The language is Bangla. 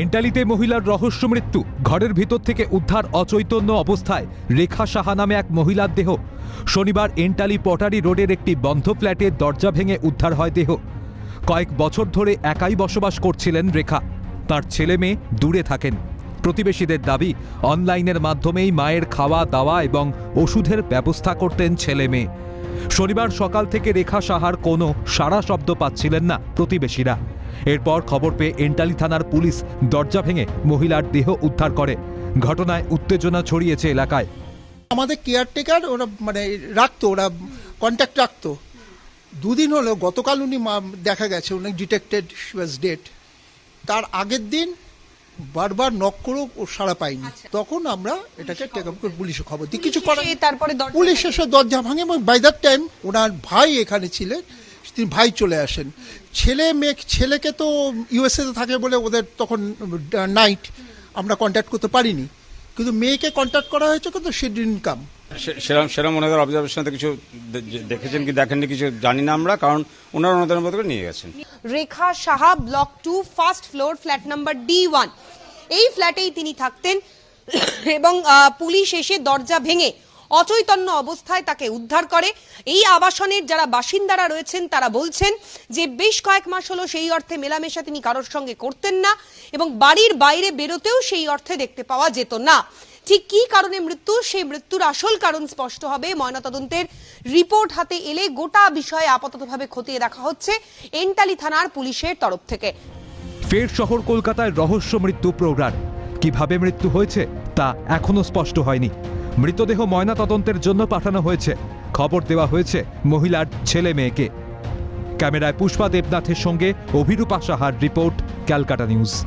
এন্টালিতে মহিলার রহস্য মৃত্যু। ঘরের ভিতর থেকে উদ্ধার অচৈতন্য অবস্থায় রেখা সাহা নামে এক মহিলার দেহ। শনিবার এন্টালি পটারি রোডের একটি বন্ধ ফ্ল্যাটের দরজা ভেঙে উদ্ধার হয় দেহ। কয়েক বছর ধরে একাই বসবাস করছিলেন রেখা। তার ছেলে মেয়ে দূরে থাকেন। প্রতিবেশীদের দাবি, অনলাইনের মাধ্যমেই মায়ের খাওয়া, দাওয়া এবং ওষুধের ব্যবস্থা করতেন ছেলে মেয়ে। শনিবার সকাল থেকে রেখা সাহার কোনো সারা শব্দ পাচ্ছিলেন না প্রতিবেশীরা। এরপর খবর পেয়ে এন্টালি থানার পুলিশ দরজা ভেঙে মহিলার দেহ উদ্ধার করে। ঘটনায় উত্তেজনা ছড়িয়েছে এলাকায়। আমাদের কেয়ারটেকার ওরা মানে রাখতো ওরা কন্ট্যাক্ট রাখতো। দুদিন হলো গতকাল উনি দেখা গেছে উনি ডিটেক্টেড ওয়াজ ডেট তার আগের দিন বারবার নক করেও ও সাড়া পাইনি তখন আমরা এটাকে টেক আপ করে পুলিশে খবর দিই। কিছু করার তারপরে পুলিশ এসে দরজা ভাঙে এবং বাই দ্যাট টাইম ওনার ভাই এখানে ছিলেন। তিনি ভাই চলে আসেন। ছেলে মেয়ে ছেলেকে তো ইউএসএ ইউএসএতে থাকে বলে ওদের তখন নাইট আমরা কন্ট্যাক্ট করতে পারিনি। কিন্তু মেয়েকে কন্ট্যাক্ট করা হয়েছে কিন্তু সে ইনকাম সে- সেরম সেরম ওনাদের অবজারভেশনে কিছু দেখেছেন কি দেখেননি কিছু জানি না আমরা কারণ ওনারা ওনাদের মতো করে নিয়ে গেছেন। Rekha Saha block two first floor flat number D one এই ফ্ল্যাটেই তিনি থাকতেন এবং পুলিশ এসে দরজা ভেঙে অচৈতন্য অবস্থায় তাকে উদ্ধার করে। এই আবাসনের যারা বাসিন্দারা রয়েছেন, তারা বলছেন যে বেশ কয়েক মাস হলো সেই অর্থে মেলামেশা তিনি কারোর সঙ্গে করতেন না এবং বাড়ির বাইরে বেরোতেও সেই অর্থে দেখতে পাওয়া যেত না। ঠিক কি কারণে মৃত্যু? সেই মৃত্যুর আসল কারণ স্পষ্ট হবে। ময়নাতদন্তের রিপোর্ট হাতে এলে গোটা বিষয়ে আপাততভাবে খতিয়ে দেখা হচ্ছে এন্টালি থানার পুলিশের তরফ থেকে। ফের শহর কলকাতায় রহস্য মৃত্যু প্রৌঢ়ার কীভাবে মৃত্যু হয়েছে তা এখনও স্পষ্ট হয়নি। মৃতদেহ ময়নাতদন্তের জন্য পাঠানো হয়েছে। খবর দেওয়া হয়েছে মহিলার ছেলে মেয়েকে। ক্যামেরায় পুষ্পা দেবনাথের সঙ্গে অভিরূপা সাহার রিপোর্ট, ক্যালকাটা নিউজ।